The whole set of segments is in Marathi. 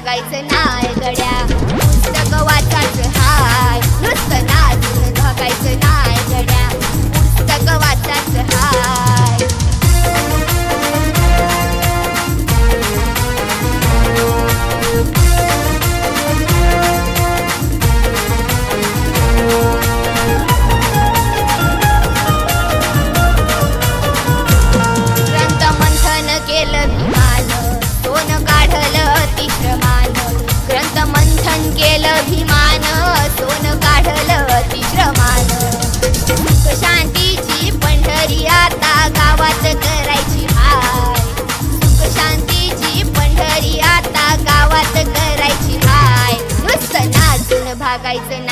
gaitzena भागायचं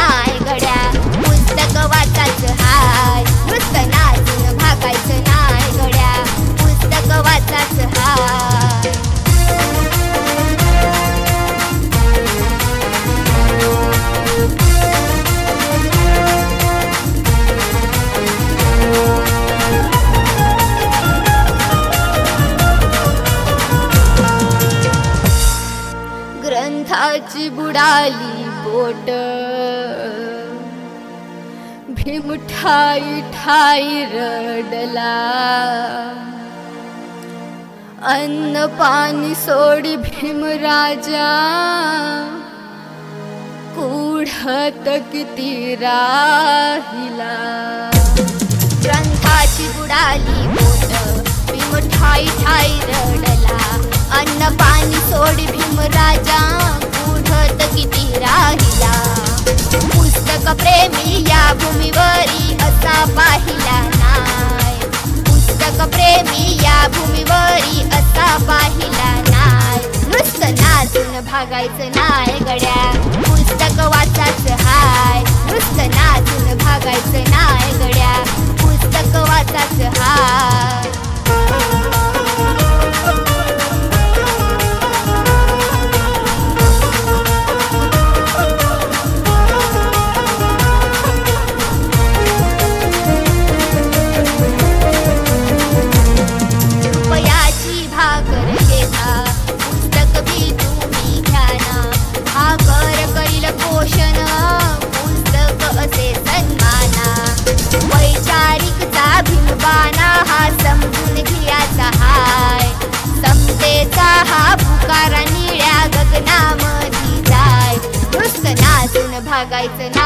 भागायचं घड्या. गड्या पुस्तक वाचायचं हाय. नुसतं नाचून भागायचं नाय घड्या. पुस्तक वाचायचं हाय. ग्रंथाची बुडाली बोट। भीम ठाई ठाई रडला। अन्न पाणी सोडी भीम राजा। कुढत किती राहिला। ग्रंथाची बुडाली बोट भीम ठाई ठाई रडला। भागायचं नाय गड्या. पुस्तक वाचायचं हाय. नुसतं नाचून भागायचं नाय गड्या. पुस्तक वाचायचं हाय. पुकारा